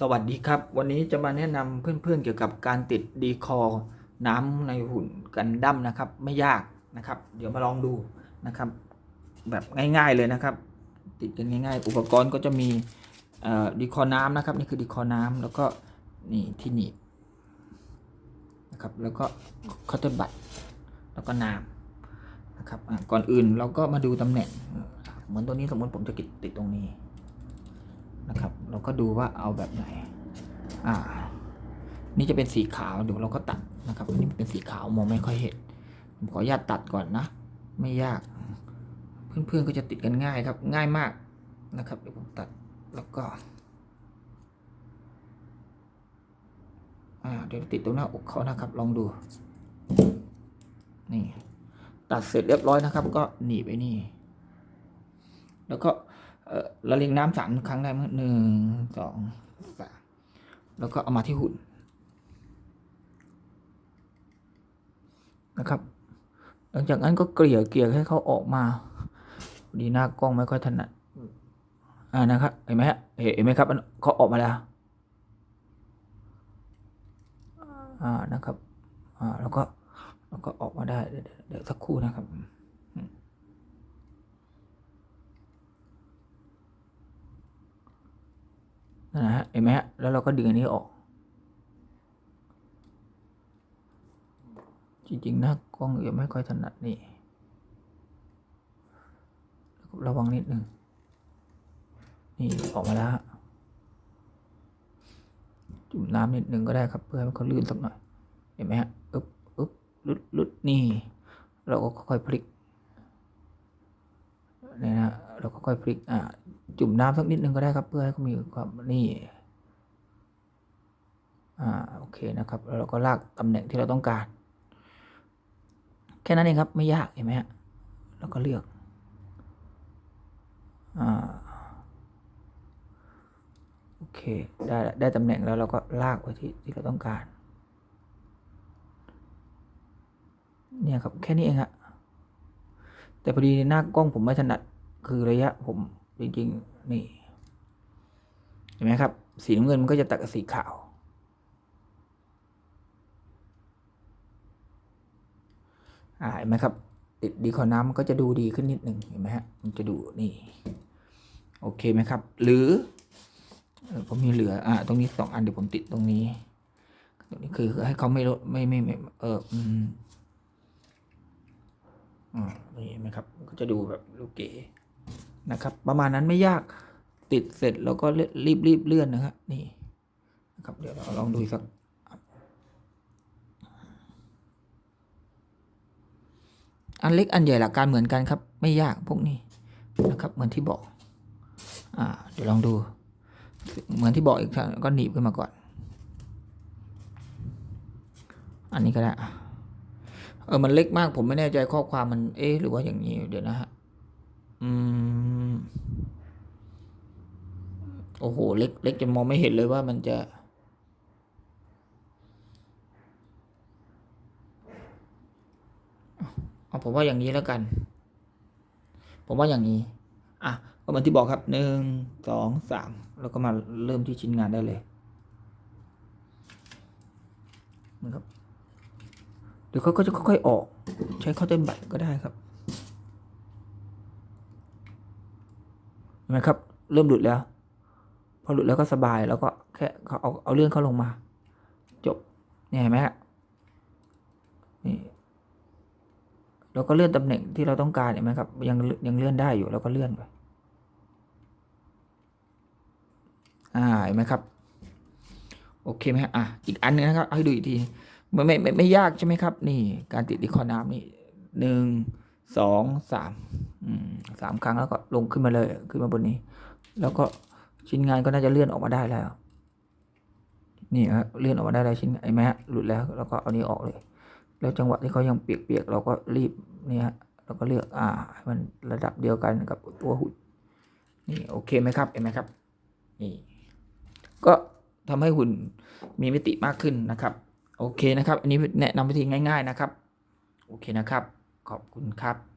สวัสดีครับ วันนี้จะมาแนะนำเพื่อนๆเกี่ยวกับการติดดีคอน้ำในหุ่นกันดั้มนะครับ ไม่ยากนะครับ เดี๋ยวมาลองดูนะครับ แบบง่ายๆเลยนะครับ ติดกันง่ายๆ อุปกรณ์ก็จะมีดีคอน้ำนะครับ นี่คือดีคอน้ำแล้วก็นี่ที่หนีบนะครับ แล้วก็คอตเตอร์บัตแล้วก็น้ำนะครับก่อนอื่นเราก็มาดูตำแหน่ง เหมือนตัวนี้สมมติผมจะติดติดตรงนี้นะครับ เราก็ดูว่าเอาแบบไหน อ่า นี่จะเป็นสีขาวเดี๋ยวเราก็ตัดนะครับอันนี้เป็นสีขาวมองไม่ค่อยเห็นผมขออนุญาตตัดก่อนนะ ไม่ยาก เพื่อนๆก็จะติดกันง่ายครับ ง่ายมากนะครับเดี๋ยวผมตัดแล้วก็อ่าเดี๋ยวติดตรงหน้าอกเขานะครับ ลองดู นี่ ตัดเสร็จเรียบร้อยนะครับ ก็หนีบไปนี่ แล้วก็ เอ่อละเลงน้ำสามครั้งได้มั้ยหนึ่งสองสามแล้วก็เอามาที่หุ่นนะครับ หลังจากนั้นก็เกลี่ยเกลี่ยให้เขาออกมา ดีหน้ากล้องไม่ค่อยถนัดอ่านะครับเห็นไหมฮะเห็นไหมครับเขาออกมาแล้วอ่านะครับอ่าแล้วก็แล้วก็ออกมาได้เดี๋ยวเดี๋ยวสักครู่นะครับ นะฮะเห็นไหมฮะแล้วเราก็ดึงอันนี้ออก จริงๆนะกล้องยังไม่ค่อยถนัดนี่ระวังนิดหนึ่งนี่ออกมาแล้วจุ่มน้ำนิดหนึ่งก็ได้ครับ เพื่อให้มันเขาลื่นสักหน่อย เห็นไหมฮะอึ๊บอึ๊บลุดลุดนี่ เราก็ค่อยพลิกนี่นะเราก็ค่อยพลิกอ่า จุ่มน้ำสักนิดนึงก็ได้ครับ เพื่อให้เขามีความนี่อ่าโอเคนะครับแล้วเราก็ลากตำแหน่งที่เราต้องการ แค่นั้นเองครับไม่ยากเห็นไหมฮะแล้วก็เลือกอ่าโอเคได้ได้ตำแหน่งแล้วเราก็ลากไปที่ที่เราต้องการ เนี่ยครับแค่นี้เองฮะแต่พอดีหน้ากล้องผมไม่ถนัดคือระยะผม จริงๆนี่เห็นไหมครับ สีน้ำเงินมันก็จะตัดกับสีขาว อ่าเห็นไหมครับ ติดดีคอน้ำมันก็จะดูดีขึ้นนิดหนึ่งเห็นไหมฮะมันจะดูนี่ โอเคไหมครับ หรือผมมีเหลือ อ่า ตรงนี้สองอันเดี๋ยวผมติดตรงนี้ ตรงนี้คือให้เขาไม่ลดไม่ไม่ไม่เอออืมอ่านี่เห็นไหมครับ ก็จะดูแบบลูกเก๋ นะครับ ประมาณนั้นไม่ยากติดเสร็จแล้วก็รีบรีบเลื่อนนะครับนี่นะครับเดี๋ยวเราลองดูสักอันเล็กอันใหญ่หลักการเหมือนกันครับ ไม่ยากพวกนี้นะครับ เหมือนที่บอกอ่าเดี๋ยวลองดู เหมือนที่บอกอีกครั้งก็หนีบขึ้นมาก่อน อันนี้ก็ได้เออมันเล็กมากผมไม่แน่ใจข้อความมันเอ๊ะหรือว่าอย่างนี้เดี๋ยวนะฮะ อืม โอ้โห เล็กเล็กจนมองไม่เห็นเลยว่ามันจะ เอาผมว่าอย่างนี้แล้วกัน ผมว่าอย่างนี้ อะ ก็เหมือนที่บอกครับหนึ่งสองสามแล้วก็มาเริ่มที่ชิ้นงานได้เลยนะครับเดี๋ยวเขาก็จะค่อยๆออก ใช้ข้าวเต้นบัตรก็ได้ครับ เห็นไหมครับ เริ่มหลุดแล้ว พอหลุดแล้วก็สบายแล้วก็แค่เขาเอาเอาเลื่อนเขาลงมา จบเนี่ยเห็นไหมฮะนี่เราก็เลื่อนตำแหน่งที่เราต้องการเห็นไหมครับ ยังยังเลื่อนได้อยู่เราก็เลื่อนไปอ่าเห็นไหมครับ โอเคไหมฮะอะอีกอันนึงนะครับให้ดูอีกทีไม่ไม่ไม่ไม่ยากใช่ไหมครับ นี่การติดดีคอน้ำนี่หนึ่ง สองสามสามครั้งแล้วก็ลงขึ้นมาเลยขึ้นมาบนนี้ แล้วก็ชิ้นงานก็น่าจะเลื่อนออกมาได้แล้ว นี่ฮะเลื่อนออกมาได้แล้วชิ้นไอ้แม้หลุดแล้วแล้วก็เอานี้ออกเลย แล้วจังหวะที่เขายังเปียกๆเราก็รีบนี่ฮะเราก็เลือกอ่ามันระดับเดียวกันกับตัวหุ่นนี่โอเคไหมครับเห็นไหมครับนี่ก็ทำให้หุ่นมีมิติมากขึ้นนะครับ โอเคนะครับ อันนี้แนะนำวิธีง่าย ๆนะครับ โอเคนะครับ ขอบคุณครับ